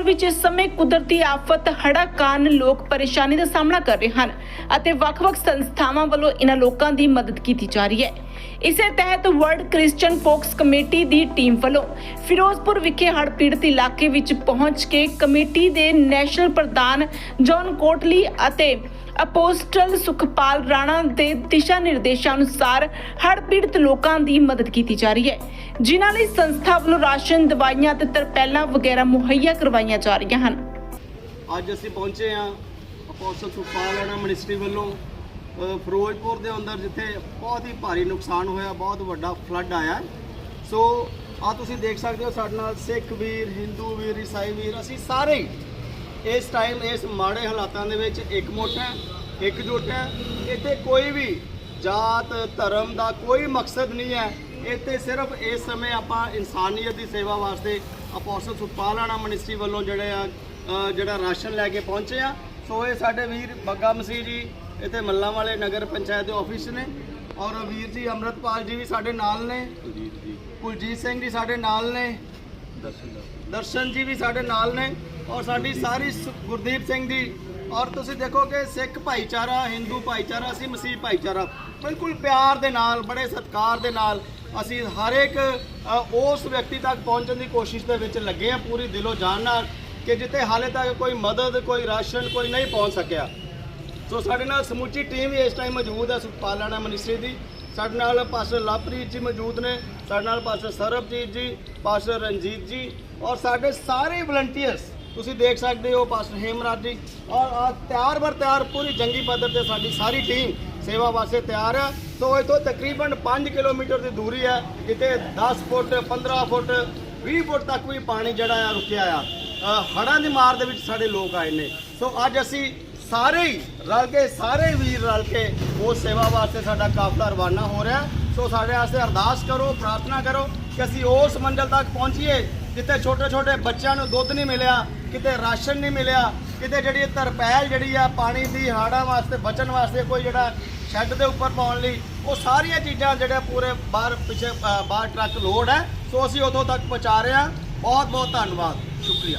ਭਰ ਵਿੱਚ ਇਸ ਸਮੇਂ ਕੁਦਰਤੀ ਆਫਤ ਹੜ੍ਹਾਂ ਕਾਰਨ ਲੋਕ ਪਰੇਸ਼ਾਨੀ ਦਾ ਸਾਹਮਣਾ ਕਰ ਰਹੇ ਹਨ ਅਤੇ ਵੱਖ-ਵੱਖ ਸੰਸਥਾਵਾਂ ਵੱਲੋਂ ਇਹਨਾਂ ਲੋਕਾਂ ਦੀ ਮਦਦ ਕੀਤੀ ਜਾ ਰਹੀ ਹੈ। ਇਸੇ ਤਹਿਤ ਵਰਲਡ ਕ੍ਰਿਸਚੀਅਨ ਫੋਕਸ ਕਮੇਟੀ ਦੀ ਟੀਮ ਵੱਲੋਂ ਫਿਰੋਜ਼ਪੁਰ ਵਿਖੇ ਹੜ੍ਹ ਪੀੜਤ ਇਲਾਕੇ ਵਿੱਚ ਪਹੁੰਚ ਕੇ ਕਮੇਟੀ ਦੇ ਨੈਸ਼ਨਲ ਪ੍ਰਧਾਨ ਜੌਨ ਕੋਟਲੀ ਅਤੇ ਅਪੋਸਟਲ ਸੁਖਪਾਲ ਰਾਣਾ ਦੇ ਦਿਸ਼ਾ ਨਿਰਦੇਸ਼ਾਂ ਅਨੁਸਾਰ ਹੜ੍ਹ ਪੀੜਤ ਲੋਕਾਂ ਦੀ ਮਦਦ ਕੀਤੀ ਜਾ ਰਹੀ ਹੈ। ਜਿਨ੍ਹਾਂ ਲਈ ਸੰਸਥਾ ਵੱਲੋਂ ਰਾਸ਼ਨ, ਦਵਾਈਆਂ ਤੇ ਤਰਪੈਲਾਂ ਵਗੈਰਾ ਮੁਹੱਈਆ ਕਰਵਾਈਆਂ ਜਾ ਰਹੀਆਂ ਹਨ। ਅੱਜ ਅਸੀਂ ਪਹੁੰਚੇ ਹਾਂ ਅਪੋਸਟਲ ਸੁਖਪਾਲ ਰਾਣਾ ਮਿਨਿਸਟਰੀ ਵੱਲੋਂ ਫਿਰੋਜ਼ਪੁਰ ਦੇ ਅੰਦਰ, ਜਿੱਥੇ ਬਹੁਤ ਹੀ ਭਾਰੀ ਨੁਕਸਾਨ ਹੋਇਆ, ਬਹੁਤ ਵੱਡਾ ਫਲੱਡ ਆਇਆ। ਸੋ ਆ ਤੁਸੀਂ ਦੇਖ ਸਕਦੇ ਹੋ ਸਾਡੇ ਨਾਲ ਸਿੱਖ ਵੀਰ ਹਿੰਦੂ ਵੀਰ ਈਸਾਈ ਵੀਰ, ਅਸੀਂ ਸਾਰੇ ਇਸ ਟਾਈਮ ਇਸ ਮਾੜੇ ਹਾਲਾਤਾਂ ਦੇ ਵਿੱਚ ਇਕਮੁੱਠ ਹੈ ਇਕਜੁੱਟ ਹੈ। ਇੱਥੇ ਕੋਈ ਵੀ ਜਾਤ ਧਰਮ ਦਾ ਕੋਈ ਮਕਸਦ ਨਹੀਂ ਹੈ। ਇੱਥੇ ਸਿਰਫ ਇਸ ਸਮੇਂ ਆਪਾਂ ਇਨਸਾਨੀਅਤ ਦੀ ਸੇਵਾ ਵਾਸਤੇ ਅਪੋਸਟਲ ਸੁਖਪਾਲ ਰਾਣਾ ਮਿਨਿਸਟਰੀ ਵੱਲੋਂ ਜਿਹੜੇ ਆ ਜਿਹੜਾ ਰਾਸ਼ਨ ਲੈ ਕੇ ਪਹੁੰਚੇ ਆ। ਸੋ ਇਹ ਸਾਡੇ ਵੀਰ ਬੱਗਾ ਮਸੀਹ ਜੀ ਇੱਥੇ ਮੱਲਾਂ ਵਾਲੇ ਨਗਰ ਪੰਚਾਇਤ ਦੇ ਆਫਿਸ ਨੇ। ਔਰ ਵੀਰ ਜੀ ਅੰਮ੍ਰਿਤਪਾਲ ਜੀ ਵੀ ਸਾਡੇ ਨਾਲ ਨੇ। ਕੁਲਜੀਤ ਸਿੰਘ ਜੀ ਸਾਡੇ ਨਾਲ ਨੇ। ਦਰਸ਼ਨ ਜੀ ਵੀ ਸਾਡੇ ਨਾਲ ਨੇ ਔਰ ਸਾਡੀ ਸਾਰੀ ਸ- ਗੁਰਦੀਪ ਸਿੰਘ ਦੀ ਔਰ ਤੁਸੀਂ ਦੇਖੋ ਕਿ ਸਿੱਖ ਭਾਈਚਾਰਾ, ਹਿੰਦੂ ਭਾਈਚਾਰਾ, ਅਸੀਂ ਮਸੀਹ ਭਾਈਚਾਰਾ, ਬਿਲਕੁਲ ਪਿਆਰ ਦੇ ਨਾਲ, ਬੜੇ ਸਤਿਕਾਰ ਦੇ ਨਾਲ ਅਸੀਂ ਹਰ ਇੱਕ ਉਸ ਵਿਅਕਤੀ ਤੱਕ ਪਹੁੰਚਣ ਦੀ ਕੋਸ਼ਿਸ਼ ਦੇ ਵਿੱਚ ਲੱਗੇ ਆ ਪੂਰੀ ਦਿਲੋਂ ਜਾਨ ਨਾਲ ਕਿ ਜਿੱਥੇ ਹਾਲੇ ਤੱਕ ਕੋਈ ਮਦਦ, ਕੋਈ ਰਾਸ਼ਨ, ਕੋਈ ਨਹੀਂ ਪਹੁੰਚ ਸਕਿਆ। ਸੋ ਸਾਡੇ ਨਾਲ ਸਮੁੱਚੀ ਟੀਮ ਵੀ ਇਸ ਟਾਈਮ ਮੌਜੂਦ ਹੈ ਸੁਖਪਾਲਣਾ ਮਿਨਿਸਟਰੀ ਦੀ। ਸਾਡੇ ਨਾਲ ਪਾਸਟਰ ਲਵਪ੍ਰੀਤ ਜੀ ਮੌਜੂਦ ਨੇ ਸਾਡੇ ਨਾਲ ਪਾਸਟਰ ਸਰਬਜੀਤ ਜੀ ਪਾਸਟਰ ਰਣਜੀਤ ਜੀ ਔਰ ਸਾਡੇ ਸਾਰੇ ਵਲੰਟੀਅਰਸ ਤੁਸੀਂ ਦੇਖ ਸਕਦੇ ਹੋ ਪਾਸਟਰ ਹੇਮਰਾਜ ਜੀ ਔਰ ਤਿਆਰ ਬਰ ਤਿਆਰ ਪੂਰੀ ਜੰਗੀ ਪੱਧਰ ਤੇ ਸਾਡੀ ਸਾਰੀ ਟੀਮ ਸੇਵਾ ਵਾਸਤੇ ਤਿਆਰ ਹੈ ਸੋ ਇਥੋਂ ਤਕਰੀਬਨ 5 ਕਿਲੋਮੀਟਰ ਦੀ ਦੂਰੀ ਹੈ ਕਿਤੇ 10 ਫੁੱਟ 15 ਫੁੱਟ 20 ਫੁੱਟ ਤੱਕ ਵੀ ਪਾਣੀ ਜਿਹੜਾ ਆ ਰੁਕਿਆ ਆ। ਅ, ਹੜ੍ਹਾਂ ਦੀ ਮਾਰ ਦੇ ਵਿੱਚ ਸਾਡੇ ਲੋਕ ਆਏ ਨੇ। ਸੋ ਅੱਜ ਅਸੀਂ ਸਾਰੇ ਹੀ ਰਲ ਕੇ, ਸਾਰੇ ਵੀਰ ਰਲ ਕੇ ਉਸ ਸੇਵਾ ਵਾਸਤੇ ਸਾਡਾ ਕਾਫਲਾ ਰਵਾਨਾ ਹੋ ਰਿਹਾ। ਸੋ ਸਾਡੇ ਵਾਸਤੇ ਅਰਦਾਸ ਕਰੋ, ਪ੍ਰਾਰਥਨਾ ਕਰੋ ਕਿ ਅਸੀਂ ਉਸ ਮੰਜ਼ਲ ਤੱਕ ਪਹੁੰਚੀਏ ਜਿੱਥੇ ਛੋਟੇ ਛੋਟੇ ਬੱਚਿਆਂ ਨੂੰ ਦੁੱਧ ਨਹੀਂ ਮਿਲਿਆ, ਕਿਤੇ ਰਾਸ਼ਨ ਨਹੀਂ ਮਿਲਿਆ, ਕਿਤੇ ਜਿਹੜੀ ਤਰਪੈਲ ਜਿਹੜੀ ਆ ਪਾਣੀ ਦੀ, ਹਾੜਾਂ ਵਾਸਤੇ, ਬਚਣ ਵਾਸਤੇ ਕੋਈ ਜਿਹੜਾ ਸ਼ੈੱਡ ਦੇ ਉੱਪਰ ਪਾਉਣ ਲਈ, ਉਹ ਸਾਰੀਆਂ ਚੀਜ਼ਾਂ ਜਿਹੜੇ ਪੂਰੇ ਬਾਹਰ ਪਿੱਛੇ ਬਾਹਰ ਟਰੱਕ ਲੋਡ ਹੈ। ਸੋ ਅਸੀਂ ਉਥੋਂ ਤੱਕ ਪਹੁੰਚਾ ਰਹੇ ਹਾਂ। ਬਹੁਤ ਬਹੁਤ ਧੰਨਵਾਦ। ਸ਼ੁਕਰੀਆ।